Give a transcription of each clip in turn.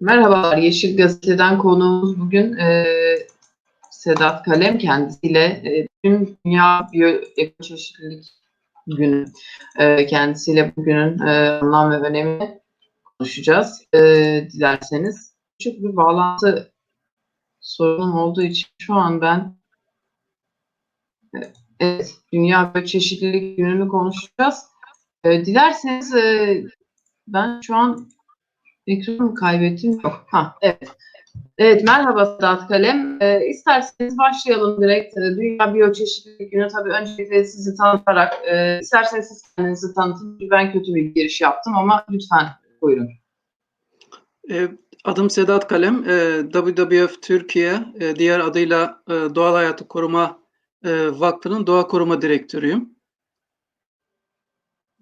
Merhabalar, Yeşil Gazete'den konuğumuz bugün e, Sedat Kalem. Kendisiyle e, tüm Dünya Biyoekoçeşitlilik Günü. E, kendisiyle bugünün e, anlam ve önemini konuşacağız. E, dilerseniz küçük bir bağlantı sorunum olduğu için şu an ben e, evet, Dünya Biyoçeşitlilik Günü'nü konuşacağız. E, dilerseniz e, ben şu an Mikrofonumu kaybettim. Yok. Ha, evet. Evet, merhaba Sedat Kalem. Ee, isterseniz başlayalım direkt. Ee, Dünya Biyoçeşitlilik Günü tabii öncelikle sizi tanıtarak, e, isterseniz siz kendinizi tanıtın. Ben kötü bir giriş yaptım ama lütfen buyurun. E, Adım Sedat Kalem, e, WWF Türkiye, e, diğer adıyla e, Doğal Hayatı Koruma e, Vakfı'nın Doğa Koruma Direktörüyüm.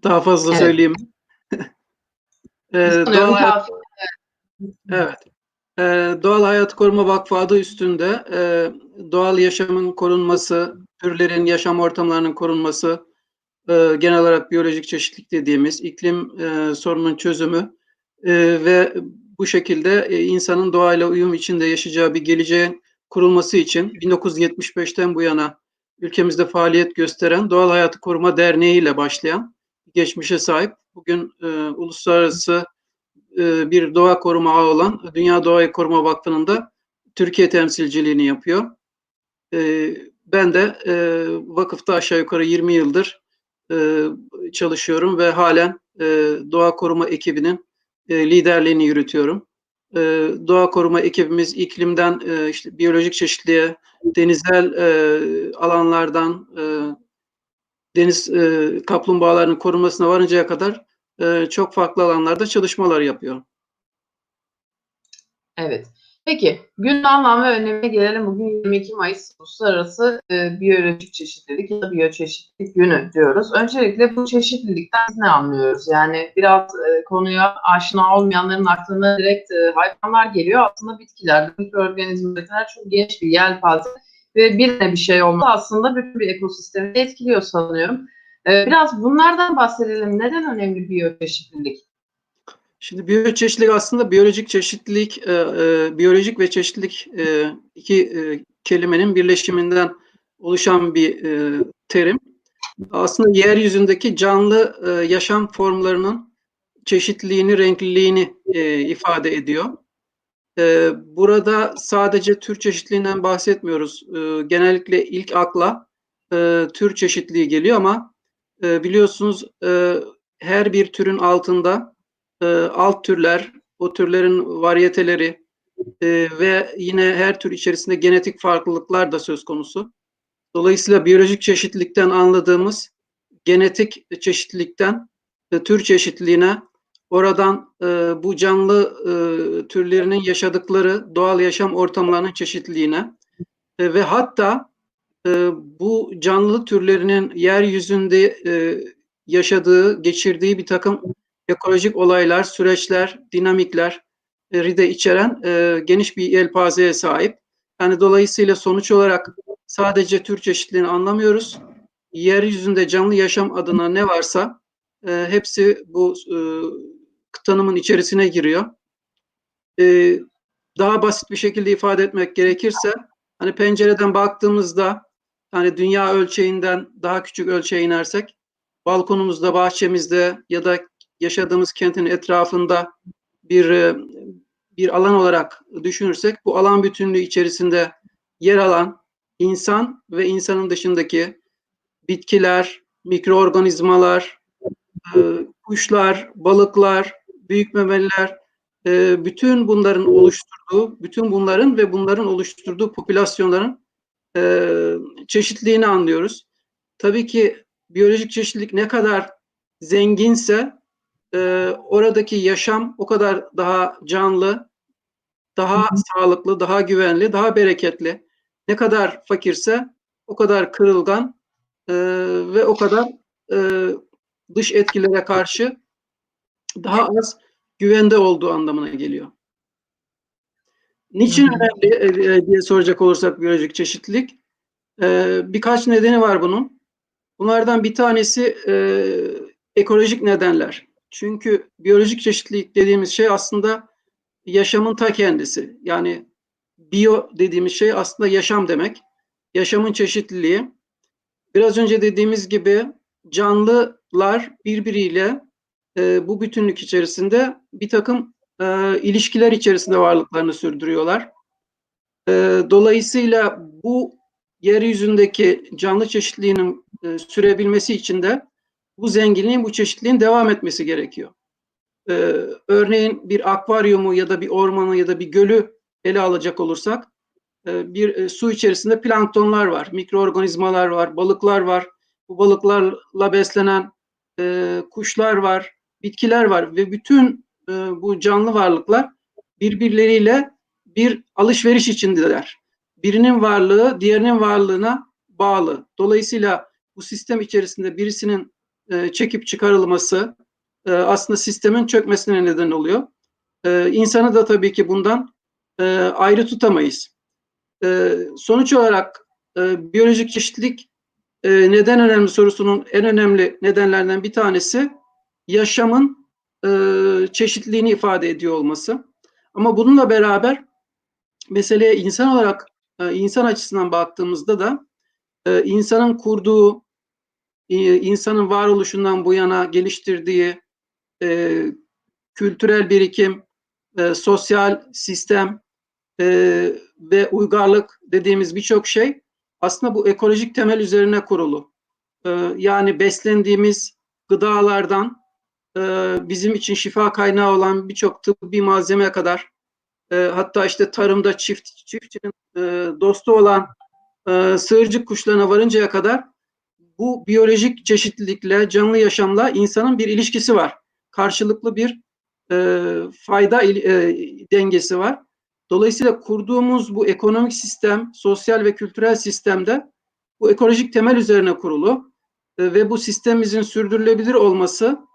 Daha fazla Evet. söyleyeyim. E, Sanıyorum Doğal Hayat-. Evet. Ee, Doğal Hayat Koruma Vakfı adı üstünde e, doğal yaşamın korunması, türlerin yaşam ortamlarının korunması, e, genel olarak biyolojik çeşitlilik dediğimiz iklim e, sorunun çözümü e, ve bu şekilde e, insanın doğayla uyum içinde yaşayacağı bir geleceğin kurulması için 1975'ten bu yana ülkemizde faaliyet gösteren Doğal Hayatı Koruma Derneği ile başlayan geçmişe sahip bugün e, uluslararası e, bir doğa koruma ağı olan Dünya Doğa Koruma Vakfı'nın da Türkiye temsilciliğini yapıyor. E, Ben de e, vakıfta aşağı yukarı 20 yıldır e, çalışıyorum ve halen e, doğa koruma ekibinin e, liderliğini yürütüyorum. E, Doğa koruma ekibimiz iklimden e, işte biyolojik çeşitliliğe, denizel e, alanlardan e, deniz e, kaplumbağalarının korunmasına varıncaya kadar çok farklı alanlarda çalışmalar yapıyor. Evet. Peki, anlam ve önemine gelelim. Bugün 22 Mayıs Uluslararası e, Biyolojik Çeşitlilik ya da Biyoçeşitlilik Günü diyoruz. Öncelikle bu çeşitlilikten ne anlıyoruz? Yani biraz e, konuya aşina olmayanların aklına direkt e, hayvanlar geliyor. Aslında bitkiler, mikroorganizmalar çok geniş bir yelpaze ve birine bir şey olması aslında bütün bir ekosistemi etkiliyor sanıyorum. E, biraz bunlardan bahsedelim. Neden önemli biyoçeşitlilik? Şimdi biyoçeşitlilik aslında biyolojik çeşitlilik, e, e, biyolojik ve çeşitlilik e, iki kelimenin birleşiminden oluşan bir terim. Aslında yeryüzündeki canlı yaşam formlarının çeşitliliğini, renkliliğini ifade ediyor. Burada sadece tür çeşitliliğinden bahsetmiyoruz. Genellikle ilk akla tür çeşitliliği geliyor ama e, biliyorsunuz e, her bir türün altında e, alt türler, o türlerin varyeteleri e, ve yine her tür içerisinde genetik farklılıklar da söz konusu. Dolayısıyla biyolojik çeşitlilikten anladığımız genetik çeşitlilikten e, tür çeşitliliğine, oradan e, bu canlı e, türlerinin yaşadıkları doğal yaşam ortamlarının çeşitliliğine e, ve hatta e, bu canlı türlerinin yeryüzünde e, yaşadığı, geçirdiği bir takım ekolojik olaylar, süreçler, dinamikler de içeren e, geniş bir yelpazeye sahip. Yani dolayısıyla sonuç olarak sadece tür çeşitliliğini anlamıyoruz. Yeryüzünde canlı yaşam adına ne varsa e, hepsi bu e, tanımın içerisine giriyor. E, daha basit bir şekilde ifade etmek gerekirse, hani pencereden baktığımızda, hani dünya ölçeğinden daha küçük ölçeğe inersek, balkonumuzda, bahçemizde ya da yaşadığımız kentin etrafında bir e, bir alan olarak düşünürsek bu alan bütünlüğü içerisinde yer alan insan ve insanın dışındaki bitkiler, mikroorganizmalar, e, kuşlar, balıklar, büyük memeliler, e, bütün bunların oluşturduğu, bütün bunların ve bunların oluşturduğu popülasyonların çeşitliliğini anlıyoruz. Tabii ki biyolojik çeşitlilik ne kadar zenginse e, oradaki yaşam o kadar daha canlı, daha hı hı. sağlıklı, daha güvenli, daha bereketli. Ne kadar fakirse o kadar kırılgan e, ve o kadar e, dış etkilere karşı daha az güvende olduğu anlamına geliyor. Niçin önemli e, diye soracak olursak biyolojik çeşitlilik? E, birkaç nedeni var bunun. Bunlardan bir tanesi e, ekolojik nedenler. Çünkü biyolojik çeşitlilik dediğimiz şey aslında yaşamın ta kendisi. Yani biyo dediğimiz şey aslında yaşam demek. Yaşamın çeşitliliği. Biraz önce dediğimiz gibi canlılar birbiriyle e, bu bütünlük içerisinde bir takım e, ilişkiler içerisinde varlıklarını sürdürüyorlar. E, dolayısıyla bu yeryüzündeki canlı çeşitliliğinin e, sürebilmesi için de bu zenginliğin, bu çeşitliliğin devam etmesi gerekiyor. E, örneğin bir akvaryumu ya da bir ormanı ya da bir gölü ele alacak olursak e, bir e, su içerisinde planktonlar var, mikroorganizmalar var, balıklar var. Bu balıklarla beslenen e, kuşlar var, bitkiler var ve bütün e, bu canlı varlıklar birbirleriyle bir alışveriş içindeler. Birinin varlığı diğerinin varlığına bağlı. Dolayısıyla bu sistem içerisinde birisinin e, çekip çıkarılması e, aslında sistemin çökmesine neden oluyor. E, insanı da tabii ki bundan e, ayrı tutamayız. Sonuç olarak biyolojik çeşitlilik neden önemli sorusunun en önemli nedenlerden bir tanesi yaşamın e, çeşitliliğini ifade ediyor olması. Ama bununla beraber meseleye insan olarak e, insan açısından baktığımızda da e, insanın kurduğu e, insanın varoluşundan bu yana geliştirdiği e, kültürel birikim, e, sosyal sistem e, ve uygarlık dediğimiz birçok şey aslında bu ekolojik temel üzerine kurulu. E, yani beslendiğimiz gıdalardan e, bizim için şifa kaynağı olan birçok tıbbi malzeme kadar e, hatta işte tarımda çift çiftçinin e, dostu olan e, sığırcık kuşlarına varıncaya kadar bu biyolojik çeşitlilikle, canlı yaşamla insanın bir ilişkisi var. Karşılıklı bir e, fayda e, dengesi var. Dolayısıyla kurduğumuz bu ekonomik sistem, sosyal ve kültürel sistemde bu ekolojik temel üzerine kurulu e, ve bu sistemimizin sürdürülebilir olması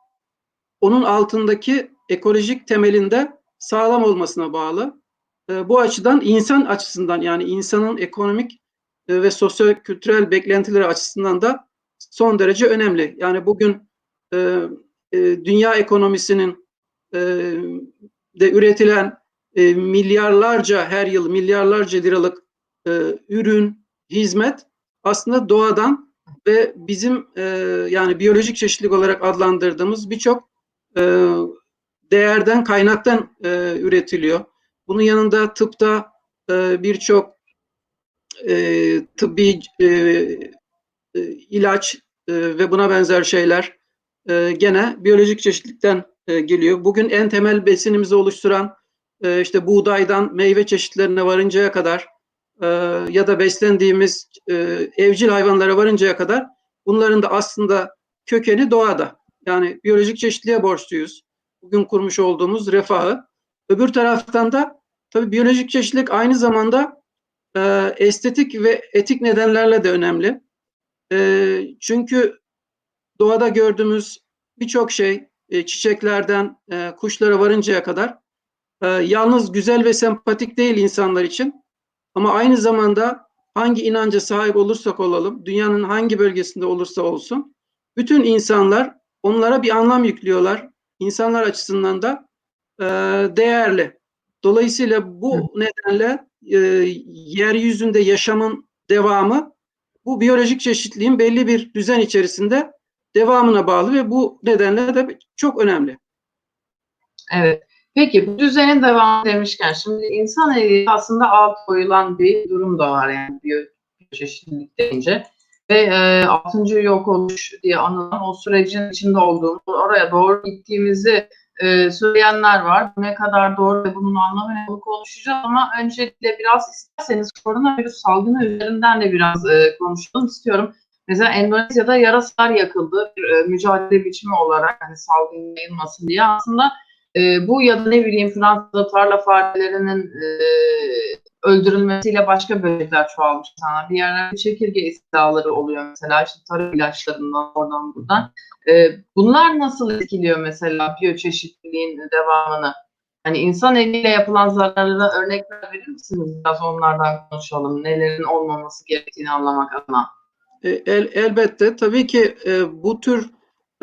onun altındaki ekolojik temelinde sağlam olmasına bağlı. E, bu açıdan insan açısından yani insanın ekonomik e, ve sosyal kültürel beklentileri açısından da son derece önemli. Yani bugün e, e, dünya ekonomisinin e, de üretilen e, milyarlarca her yıl milyarlarca liralık e, ürün, hizmet aslında doğadan ve bizim e, yani biyolojik çeşitlilik olarak adlandırdığımız birçok e, değerden, kaynaktan e, üretiliyor. Bunun yanında tıpta e, birçok tıbbi ilaç ve buna benzer şeyler gene biyolojik çeşitlilikten geliyor. Bugün en temel besinimizi oluşturan işte buğdaydan meyve çeşitlerine varıncaya kadar ya da beslendiğimiz evcil hayvanlara varıncaya kadar bunların da aslında kökeni doğada. Yani biyolojik çeşitliliğe borçluyuz. Bugün kurmuş olduğumuz refahı. Öbür taraftan da tabii biyolojik çeşitlilik aynı zamanda e, estetik ve etik nedenlerle de önemli. E, çünkü doğada gördüğümüz birçok şey e, çiçeklerden e, kuşlara varıncaya kadar e, yalnız güzel ve sempatik değil insanlar için ama aynı zamanda hangi inanca sahip olursak olalım, dünyanın hangi bölgesinde olursa olsun bütün insanlar onlara bir anlam yüklüyorlar. İnsanlar açısından da e, değerli. Dolayısıyla bu Hı. nedenle e, yeryüzünde yaşamın devamı bu biyolojik çeşitliliğin belli bir düzen içerisinde devamına bağlı ve bu nedenle de çok önemli. Evet. Peki bu düzenin devamı demişken şimdi insan eli aslında alt koyulan bir durum da var yani biyoçeşitlilik deyince ve e, 6. yok oluş diye anılan o sürecin içinde olduğumuz oraya doğru gittiğimizi e, söyleyenler var. Ne kadar doğru ve bunun anlamı ne konuşacağız ama öncelikle biraz isterseniz koronavirüs salgını üzerinden de biraz e, konuşalım istiyorum. Mesela Endonezya'da yarasalar yakıldı bir e, mücadele biçimi olarak hani salgın yayılmasın diye aslında e, bu ya da ne bileyim Fransa'da tarla farelerinin e, öldürülmesiyle başka böcekler çoğalmış sana. Bir yerlerde çekirge istidaları oluyor mesela işte tarım ilaçlarından oradan buradan. E, bunlar nasıl etkiliyor mesela biyoçeşitliliğin devamını? Hani insan eliyle yapılan zararlara örnekler verir misiniz? Biraz onlardan konuşalım. Nelerin olmaması gerektiğini anlamak adına. E, el, elbette. Tabii ki e, bu tür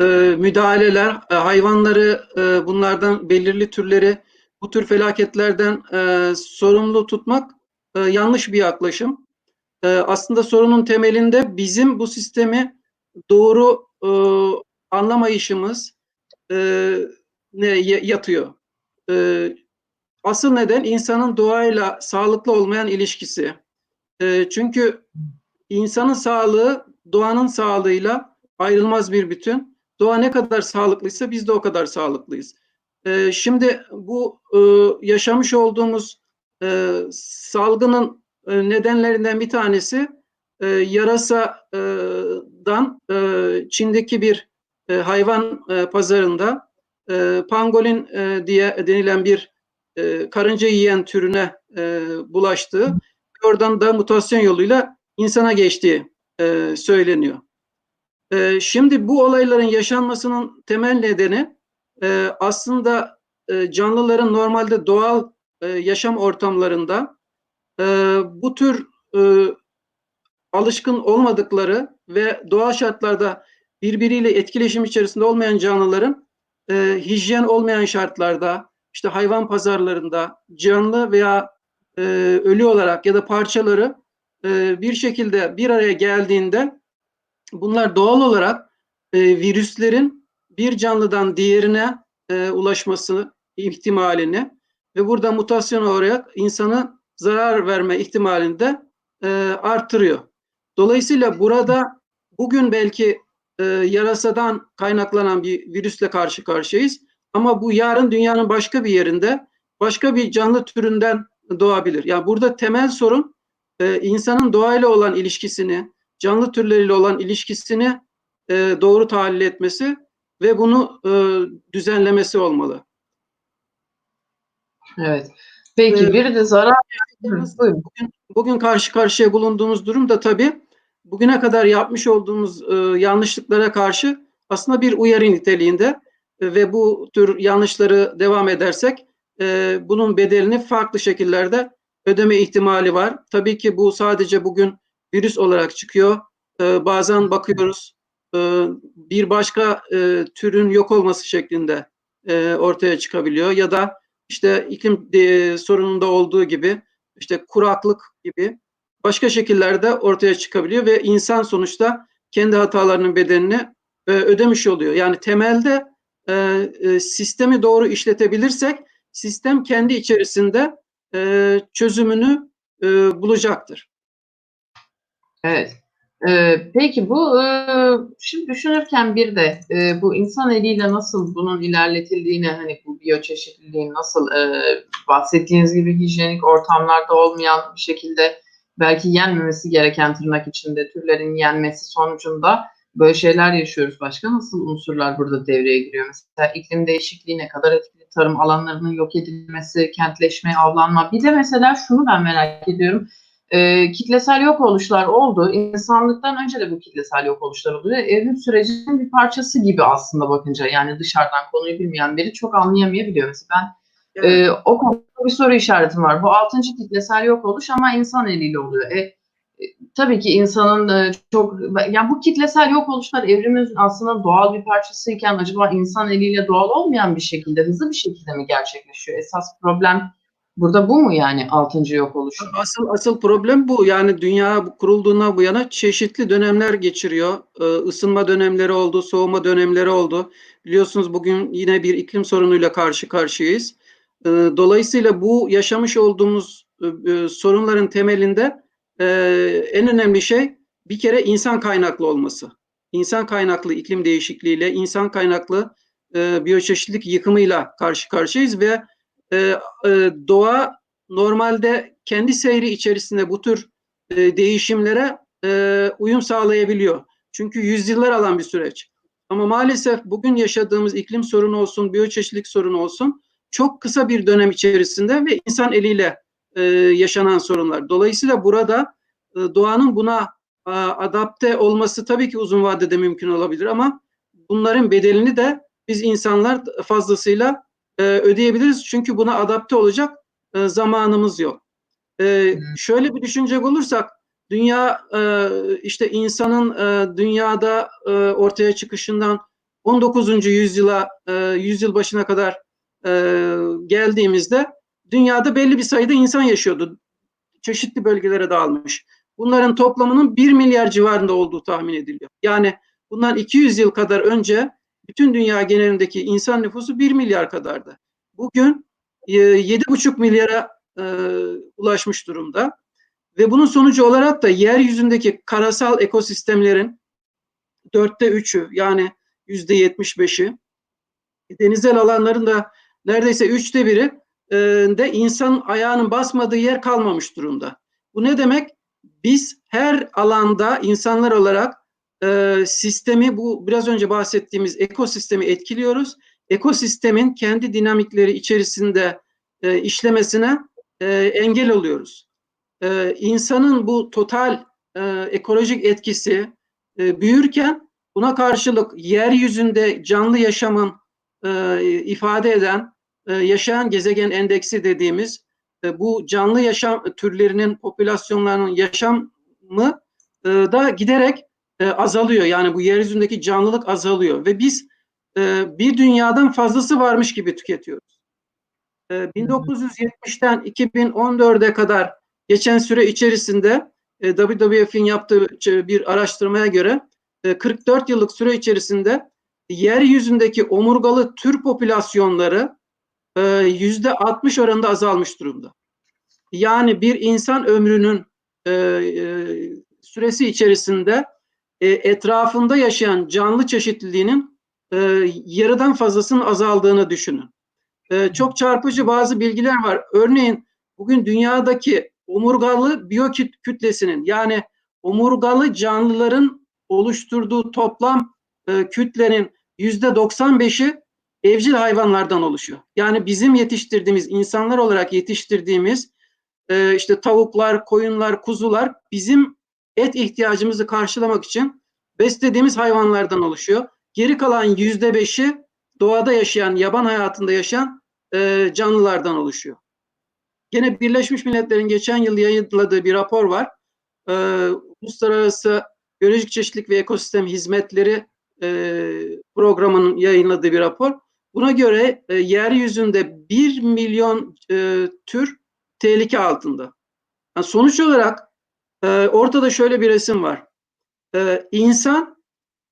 e, müdahaleler e, hayvanları e, bunlardan belirli türleri bu tür felaketlerden e, sorumlu tutmak e, yanlış bir yaklaşım. E, aslında sorunun temelinde bizim bu sistemi doğru e, anlamayışımız e, ne ya- yatıyor. E, asıl neden insanın doğayla sağlıklı olmayan ilişkisi. E, çünkü insanın sağlığı doğanın sağlığıyla ayrılmaz bir bütün. Doğa ne kadar sağlıklıysa biz de o kadar sağlıklıyız. E, şimdi bu e, yaşamış olduğumuz e, salgının e, nedenlerinden bir tanesi e, yarasadan e, Çin'deki bir e, hayvan e, pazarında e, pangolin e, diye denilen bir e, karınca yiyen türüne e, bulaştığı oradan da mutasyon yoluyla insana geçtiği e, söyleniyor. E, şimdi bu olayların yaşanmasının temel nedeni e, aslında e, canlıların normalde doğal e, yaşam ortamlarında e, bu tür e, alışkın olmadıkları ve doğal şartlarda birbiriyle etkileşim içerisinde olmayan canlıların e, hijyen olmayan şartlarda işte hayvan pazarlarında canlı veya e, ölü olarak ya da parçaları e, bir şekilde bir araya geldiğinde bunlar doğal olarak e, virüslerin bir canlıdan diğerine e, ulaşması ihtimalini ve burada mutasyona uğrayarak insana zarar verme ihtimalini de e, artırıyor. Dolayısıyla burada bugün belki e, yarasadan kaynaklanan bir virüsle karşı karşıyayız. Ama bu yarın dünyanın başka bir yerinde başka bir canlı türünden doğabilir. Yani burada temel sorun e, insanın doğayla olan ilişkisini, canlı türleriyle olan ilişkisini e, doğru tahlil etmesi ve bunu e, düzenlemesi olmalı. Evet. Peki Ee, biri de zarar buyurun. Bugün karşı karşıya bulunduğumuz durum da tabii bugüne kadar yapmış olduğumuz e, yanlışlıklara karşı aslında bir uyarı niteliğinde E, ve bu tür yanlışları devam edersek e, bunun bedelini farklı şekillerde ödeme ihtimali var. Tabii ki bu sadece bugün virüs olarak çıkıyor. E, bazen bakıyoruz bir başka e, türün yok olması şeklinde e, ortaya çıkabiliyor ya da işte iklim e, sorununda olduğu gibi işte kuraklık gibi başka şekillerde ortaya çıkabiliyor ve insan sonuçta kendi hatalarının bedelini e, ödemiş oluyor. Yani temelde e, e, sistemi doğru işletebilirsek sistem kendi içerisinde e, çözümünü e, bulacaktır. Evet. Ee, peki bu e, şimdi düşünürken bir de e, bu insan eliyle nasıl bunun ilerletildiğini hani bu biyoçeşitliliğin nasıl e, bahsettiğiniz gibi hijyenik ortamlarda olmayan bir şekilde belki yenmemesi gereken tırnak içinde türlerin yenmesi sonucunda böyle şeyler yaşıyoruz. Başka nasıl unsurlar burada devreye giriyor? Mesela iklim değişikliği ne kadar etkili tarım alanlarının yok edilmesi, kentleşme, avlanma. Bir de mesela şunu ben merak ediyorum e, kitlesel yok oluşlar oldu. İnsanlıktan önce de bu kitlesel yok oluşlar oluyor. Evrim sürecinin bir parçası gibi aslında bakınca. Yani dışarıdan konuyu bilmeyen biri çok anlayamayabiliyor. Mesela ben e, o konuda bir soru işaretim var. Bu altıncı kitlesel yok oluş ama insan eliyle oluyor. E, e, tabii ki insanın e, çok yani bu kitlesel yok oluşlar evrimin aslında doğal bir parçasıyken acaba insan eliyle doğal olmayan bir şekilde hızlı bir şekilde mi gerçekleşiyor? Esas problem Burada bu mu yani altıncı yok oluş? Asıl asıl problem bu. Yani dünya kurulduğuna bu yana çeşitli dönemler geçiriyor. Ee, ısınma dönemleri oldu, soğuma dönemleri oldu. Biliyorsunuz bugün yine bir iklim sorunuyla karşı karşıyayız. Ee, dolayısıyla bu yaşamış olduğumuz e, e, sorunların temelinde e, en önemli şey bir kere insan kaynaklı olması. İnsan kaynaklı iklim değişikliğiyle, insan kaynaklı e, biyoçeşitlilik yıkımıyla karşı karşıyayız ve e, e, doğa normalde kendi seyri içerisinde bu tür e, değişimlere e, uyum sağlayabiliyor. Çünkü yüzyıllar alan bir süreç. Ama maalesef bugün yaşadığımız iklim sorunu olsun, biyoçeşitlilik sorunu olsun çok kısa bir dönem içerisinde ve insan eliyle e, yaşanan sorunlar. Dolayısıyla burada e, doğanın buna a, adapte olması tabii ki uzun vadede mümkün olabilir ama bunların bedelini de biz insanlar fazlasıyla e, ödeyebiliriz. Çünkü buna adapte olacak e, zamanımız yok. E, şöyle bir düşünecek olursak dünya e, işte insanın e, dünyada e, ortaya çıkışından 19. yüzyıla e, yüzyıl başına kadar e, geldiğimizde dünyada belli bir sayıda insan yaşıyordu. Çeşitli bölgelere dağılmış. Bunların toplamının 1 milyar civarında olduğu tahmin ediliyor. Yani bundan 200 yıl kadar önce bütün dünya genelindeki insan nüfusu 1 milyar kadardı. Bugün e, 7,5 milyara e, ulaşmış durumda. Ve bunun sonucu olarak da yeryüzündeki karasal ekosistemlerin dörtte üçü yani yüzde yetmiş beşi denizel alanların da neredeyse üçte biri e, de insan ayağının basmadığı yer kalmamış durumda. Bu ne demek? Biz her alanda insanlar olarak e, sistemi bu biraz önce bahsettiğimiz ekosistemi etkiliyoruz. Ekosistemin kendi dinamikleri içerisinde e, işlemesine e, engel oluyoruz. E, insanın bu total e, ekolojik etkisi e, büyürken buna karşılık yeryüzünde canlı yaşamın e, ifade eden e, yaşayan gezegen endeksi dediğimiz e, bu canlı yaşam türlerinin popülasyonlarının yaşamı e, da giderek e, azalıyor. Yani bu yeryüzündeki canlılık azalıyor ve biz e, bir dünyadan fazlası varmış gibi tüketiyoruz. E, 1970'ten 2014'e kadar geçen süre içerisinde e, WWF'in yaptığı bir araştırmaya göre e, 44 yıllık süre içerisinde yeryüzündeki omurgalı tür popülasyonları e, yüzde 60 oranında azalmış durumda. Yani bir insan ömrünün e, e, süresi içerisinde e, etrafında yaşayan canlı çeşitliliğinin e, yarıdan fazlasının azaldığını düşünün. E, çok çarpıcı bazı bilgiler var. Örneğin bugün dünyadaki omurgalı biyokütlesinin yani omurgalı canlıların oluşturduğu toplam e, kütlenin yüzde 95'i evcil hayvanlardan oluşuyor. Yani bizim yetiştirdiğimiz insanlar olarak yetiştirdiğimiz e, işte tavuklar, koyunlar, kuzular bizim et ihtiyacımızı karşılamak için beslediğimiz hayvanlardan oluşuyor. Geri kalan yüzde beşi doğada yaşayan, yaban hayatında yaşayan e, canlılardan oluşuyor. Gene Birleşmiş Milletler'in geçen yıl yayınladığı bir rapor var. E, Uluslararası Biyolojik Çeşitlilik ve Ekosistem Hizmetleri e, programının yayınladığı bir rapor. Buna göre e, yeryüzünde 1 milyon e, tür tehlike altında. Yani sonuç olarak e, ortada şöyle bir resim var. E, insan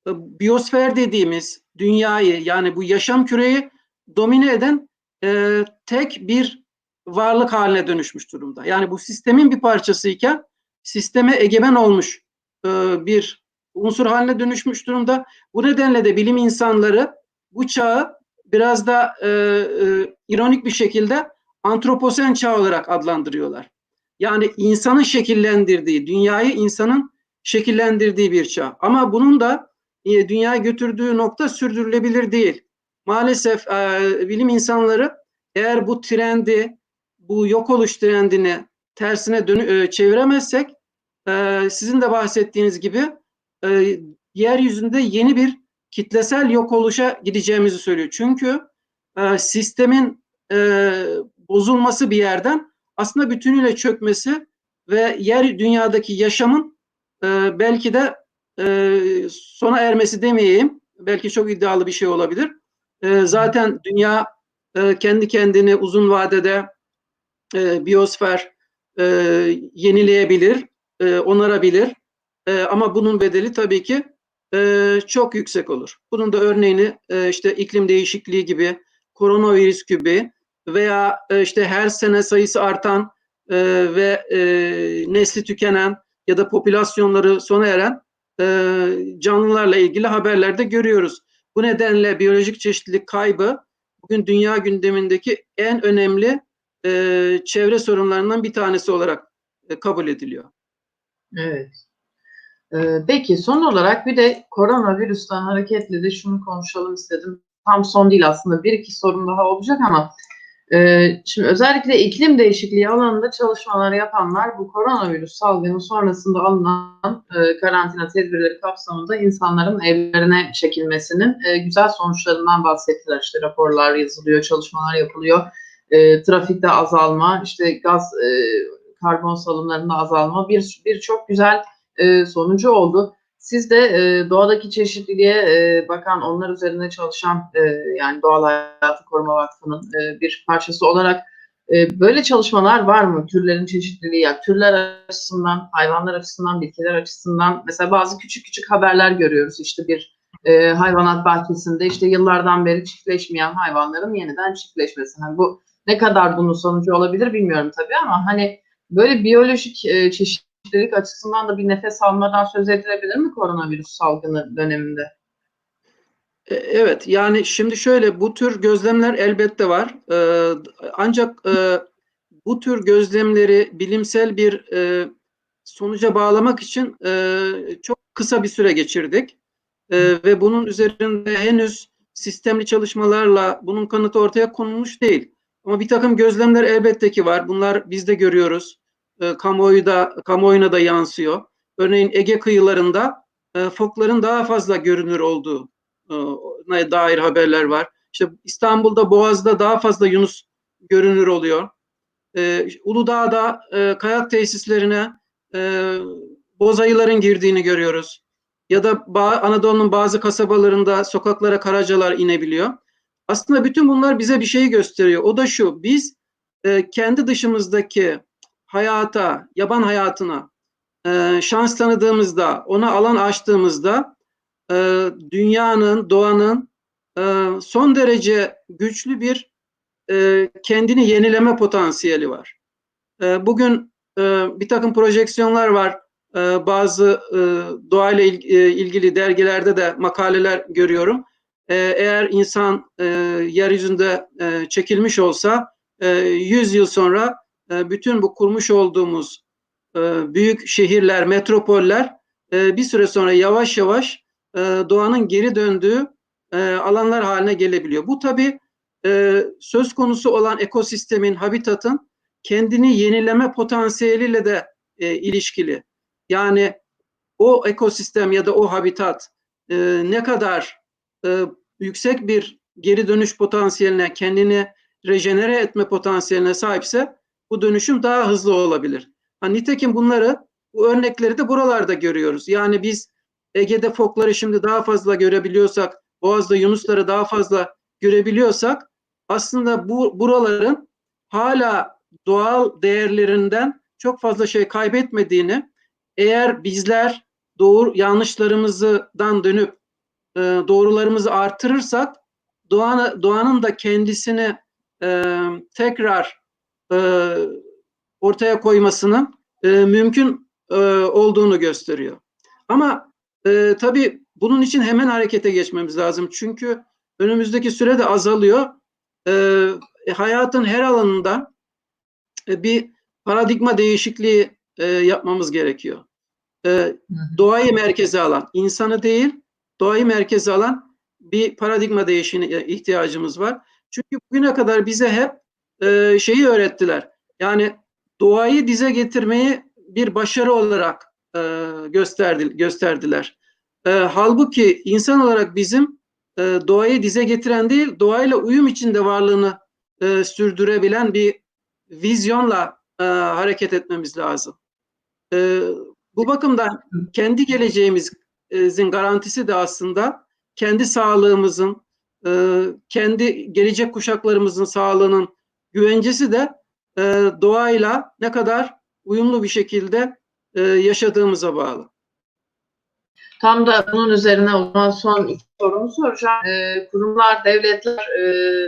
biyosfer dediğimiz dünyayı yani bu yaşam küreyi domine eden e, tek bir varlık haline dönüşmüş durumda. Yani bu sistemin bir parçasıyken sisteme egemen olmuş e, bir unsur haline dönüşmüş durumda. Bu nedenle de bilim insanları bu çağı biraz da e, e, ironik bir şekilde antroposen çağ olarak adlandırıyorlar. Yani insanın şekillendirdiği, dünyayı insanın şekillendirdiği bir çağ. Ama bunun da e, dünyaya götürdüğü nokta sürdürülebilir değil. Maalesef e, bilim insanları eğer bu trendi, bu yok oluş trendini tersine dönü, e, çeviremezsek e, sizin de bahsettiğiniz gibi e, yeryüzünde yeni bir kitlesel yok oluşa gideceğimizi söylüyor. Çünkü e, sistemin e, bozulması bir yerden aslında bütünüyle çökmesi ve yer dünyadaki yaşamın e, belki de e, sona ermesi demeyeyim. Belki çok iddialı bir şey olabilir. E, zaten dünya e, kendi kendini uzun vadede e, biyosfer e, yenileyebilir, e, onarabilir. E, ama bunun bedeli tabii ki e, çok yüksek olur. Bunun da örneğini e, işte iklim değişikliği gibi, koronavirüs gibi veya e, işte her sene sayısı artan e, ve e, nesli tükenen ya da popülasyonları sona eren canlılarla ilgili haberlerde görüyoruz. Bu nedenle biyolojik çeşitlilik kaybı bugün dünya gündemindeki en önemli çevre sorunlarından bir tanesi olarak kabul ediliyor. Evet. Ee, peki son olarak bir de koronavirüsten hareketle de şunu konuşalım istedim. Tam son değil aslında bir iki sorun daha olacak ama şimdi özellikle iklim değişikliği alanında çalışmalar yapanlar bu koronavirüs salgını sonrasında alınan e, karantina tedbirleri kapsamında insanların evlerine çekilmesinin e, güzel sonuçlarından bahsettiler. İşte raporlar yazılıyor, çalışmalar yapılıyor. E, trafikte azalma, işte gaz karbon salımlarında azalma bir birçok güzel sonucu oldu. Siz de e, doğadaki çeşitliliğe e, bakan, onlar üzerine çalışan e, yani Doğal Hayatı Koruma Vakfı'nın e, bir parçası olarak e, böyle çalışmalar var mı? Türlerin çeşitliliği, yani türler açısından, hayvanlar açısından, bitkiler açısından mesela bazı küçük küçük haberler görüyoruz. İşte bir e, hayvanat bahçesinde işte yıllardan beri çiftleşmeyen hayvanların yeniden çiftleşmesi. Hani bu ne kadar bunun sonucu olabilir bilmiyorum tabii ama hani böyle biyolojik e, çeşitlilik açısından da bir nefes almadan söz edilebilir mi koronavirüs salgını döneminde? E, Evet, yani şimdi şöyle bu tür gözlemler elbette var. Ee, ancak e, bu tür gözlemleri bilimsel bir e, sonuca bağlamak için e, çok kısa bir süre geçirdik. E, ve bunun üzerinde henüz sistemli çalışmalarla bunun kanıtı ortaya konulmuş değil. Ama bir takım gözlemler elbette ki var. Bunlar biz de görüyoruz. E, kamuoyu da, kamuoyuna da yansıyor. Örneğin Ege kıyılarında e, fokların daha fazla görünür olduğu e, dair haberler var. İşte İstanbul'da Boğaz'da daha fazla Yunus görünür oluyor. Ee, Uludağ'da e, kayak tesislerine e, bozayıların girdiğini görüyoruz. Ya da ba- Anadolu'nun bazı kasabalarında sokaklara karacalar inebiliyor. Aslında bütün bunlar bize bir şeyi gösteriyor. O da şu, biz e, kendi dışımızdaki hayata, yaban hayatına e, şans tanıdığımızda, ona alan açtığımızda e, dünyanın, doğanın e, son derece güçlü bir e, kendini yenileme potansiyeli var. E, bugün e, bir takım projeksiyonlar var. E, bazı e, doğayla il, e, ilgili dergilerde de makaleler görüyorum. E, eğer insan e, yeryüzünde e, çekilmiş olsa e, 100 yıl sonra bütün bu kurmuş olduğumuz e, büyük şehirler, metropoller e, bir süre sonra yavaş yavaş e, doğanın geri döndüğü alanlar haline gelebiliyor. Bu tabii e, söz konusu olan ekosistemin, habitatın kendini yenileme potansiyeliyle de ilişkili. Yani o ekosistem ya da o habitat ne kadar yüksek bir geri dönüş potansiyeline, kendini rejenere etme potansiyeline sahipse bu dönüşüm daha hızlı olabilir. Ha, nitekim bunları, bu örnekleri de buralarda görüyoruz. Yani biz Ege'de fokları şimdi daha fazla görebiliyorsak, Boğaz'da yunusları daha fazla görebiliyorsak aslında bu buraların hala doğal değerlerinden çok fazla şey kaybetmediğini eğer bizler doğru yanlışlarımızdan dönüp e, doğrularımızı artırırsak doğanı, doğanın da kendisini e, tekrar e, ortaya koymasının e, mümkün e, olduğunu gösteriyor. Ama e, tabii bunun için hemen harekete geçmemiz lazım. Çünkü önümüzdeki süre de azalıyor. E, hayatın her alanında e, bir paradigma değişikliği e, yapmamız gerekiyor. E, doğayı merkeze alan, insanı değil, doğayı merkeze alan bir paradigma değişine ihtiyacımız var. Çünkü bugüne kadar bize hep e, şeyi öğrettiler. Yani doğayı dize getirmeyi bir başarı olarak e, gösterdi, gösterdiler. E, halbuki insan olarak bizim e, doğayı dize getiren değil, doğayla uyum içinde varlığını e, sürdürebilen bir vizyonla e, hareket etmemiz lazım. E, bu bakımdan kendi geleceğimizin garantisi de aslında kendi sağlığımızın, e, kendi gelecek kuşaklarımızın sağlığının güvencesi de e, doğayla ne kadar uyumlu bir şekilde e, yaşadığımıza bağlı. Tam da bunun üzerine o zaman son iki sorumu soracağım. E, kurumlar, devletler, e,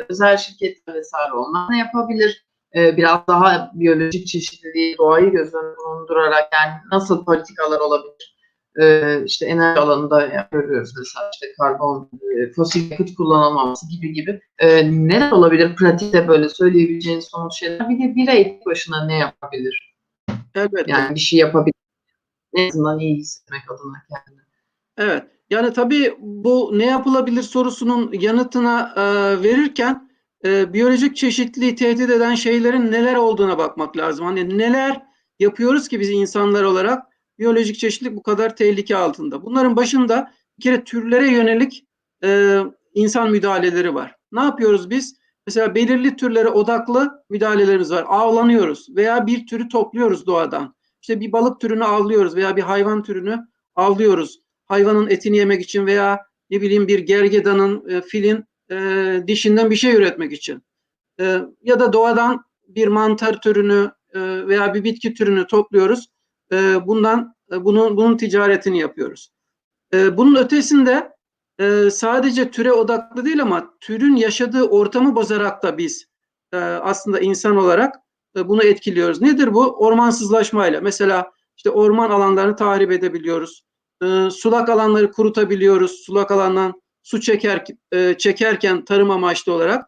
özel şirketler vesaire onlar ne yapabilir? E, biraz daha biyolojik çeşitliliği, doğayı göz önünde bulundurarak yani nasıl politikalar olabilir? E, işte enerji alanında görüyoruz mesela işte karbon, e, fosil yakıt kullanılmaması gibi gibi. E, neler olabilir pratikte böyle söyleyebileceğiniz somut şeyler? Bir de birey başına ne yapabilir? Elbette. Yani bir şey yapabilir. En azından iyi hissetmek adına kendini. Evet. Yani tabii bu ne yapılabilir sorusunun yanıtına e, verirken e, biyolojik çeşitliliği tehdit eden şeylerin neler olduğuna bakmak lazım. Hani neler yapıyoruz ki biz insanlar olarak biyolojik çeşitlilik bu kadar tehlike altında. Bunların başında bir kere türlere yönelik e, insan müdahaleleri var. Ne yapıyoruz biz? Mesela belirli türlere odaklı müdahalelerimiz var. Avlanıyoruz veya bir türü topluyoruz doğadan. İşte bir balık türünü avlıyoruz veya bir hayvan türünü avlıyoruz. hayvanın etini yemek için veya ne bileyim bir gergedanın, e, filin e, dişinden bir şey üretmek için. E, ya da doğadan bir mantar türünü e, veya bir bitki türünü topluyoruz. E, bundan e, bunun bunun ticaretini yapıyoruz. E, bunun ötesinde e, sadece türe odaklı değil ama türün yaşadığı ortamı bozarak da biz e, aslında insan olarak bunu etkiliyoruz. Nedir bu? Ormansızlaşmayla. Mesela işte orman alanlarını tahrip edebiliyoruz. E, sulak alanları kurutabiliyoruz. Sulak alandan su çeker çekerken tarım amaçlı olarak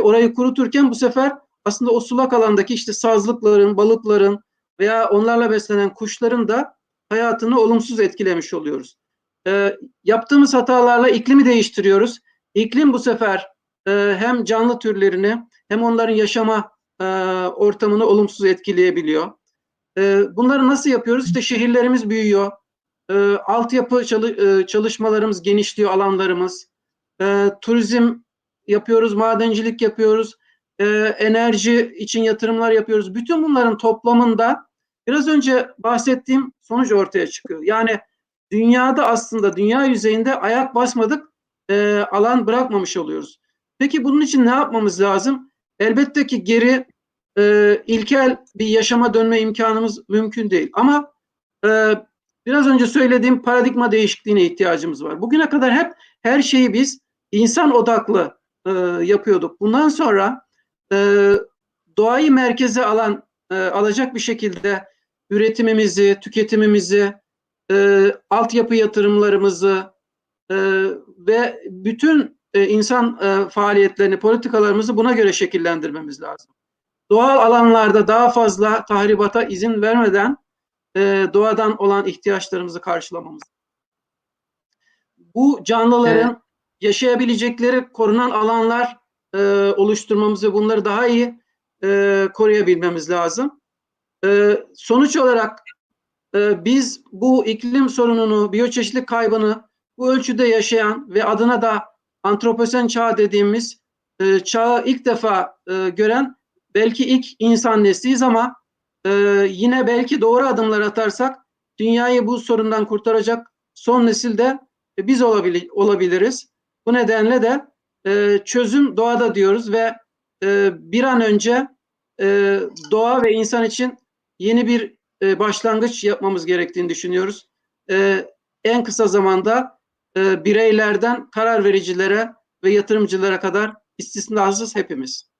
orayı kuruturken bu sefer aslında o sulak alandaki işte sazlıkların, balıkların veya onlarla beslenen kuşların da hayatını olumsuz etkilemiş oluyoruz. E, yaptığımız hatalarla iklimi değiştiriyoruz. İklim bu sefer e, hem canlı türlerini hem onların yaşama e, ortamını olumsuz etkileyebiliyor. E, bunları nasıl yapıyoruz? İşte şehirlerimiz büyüyor. E, altyapı çalı, e, çalışmalarımız genişliyor alanlarımız. E, turizm yapıyoruz, madencilik yapıyoruz, e, enerji için yatırımlar yapıyoruz. Bütün bunların toplamında biraz önce bahsettiğim sonuç ortaya çıkıyor. Yani dünyada aslında dünya yüzeyinde ayak basmadık, e, alan bırakmamış oluyoruz. Peki bunun için ne yapmamız lazım? Elbette ki geri e, ilkel bir yaşama dönme imkanımız mümkün değil. Ama e, biraz önce söylediğim paradigma değişikliğine ihtiyacımız var. Bugüne kadar hep her şeyi biz insan odaklı e, yapıyorduk. Bundan sonra e, doğayı merkeze alan e, alacak bir şekilde üretimimizi, tüketimimizi, e, altyapı yatırımlarımızı e, ve bütün e, insan e, faaliyetlerini, politikalarımızı buna göre şekillendirmemiz lazım. Doğal alanlarda daha fazla tahribata izin vermeden e, doğadan olan ihtiyaçlarımızı karşılamamız. Bu canlıların Evet. yaşayabilecekleri korunan alanlar e, oluşturmamız ve bunları daha iyi e, koruyabilmemiz lazım. E, sonuç olarak e, biz bu iklim sorununu, biyoçeşitlilik kaybını bu ölçüde yaşayan ve adına da antroposen çağ dediğimiz e, çağı ilk defa e, gören belki ilk insan nesliyiz ama yine belki doğru adımlar atarsak dünyayı bu sorundan kurtaracak son nesil de e, biz olabili- olabiliriz. Bu nedenle de çözüm doğada diyoruz ve bir an önce doğa ve insan için yeni bir e, başlangıç yapmamız gerektiğini düşünüyoruz. E, en kısa zamanda e, bireylerden karar vericilere ve yatırımcılara kadar istisnasız hepimiz.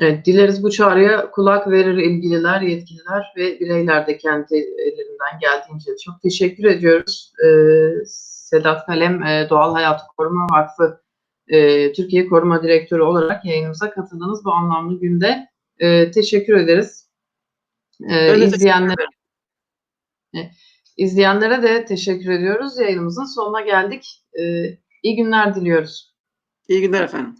Evet, dileriz bu çağrıya kulak verir ilgililer, yetkililer ve bireyler de kendi ellerinden geldiğince. Çok teşekkür ediyoruz. Ee, Sedat Kalem, e, Doğal Hayatı Koruma Vakfı e, Türkiye Koruma Direktörü olarak yayınımıza katıldığınız bu anlamlı günde e, teşekkür ederiz. Ee, izleyenlere, izleyenlere de teşekkür ediyoruz. Yayınımızın sonuna geldik. Ee, iyi günler diliyoruz. İyi günler efendim.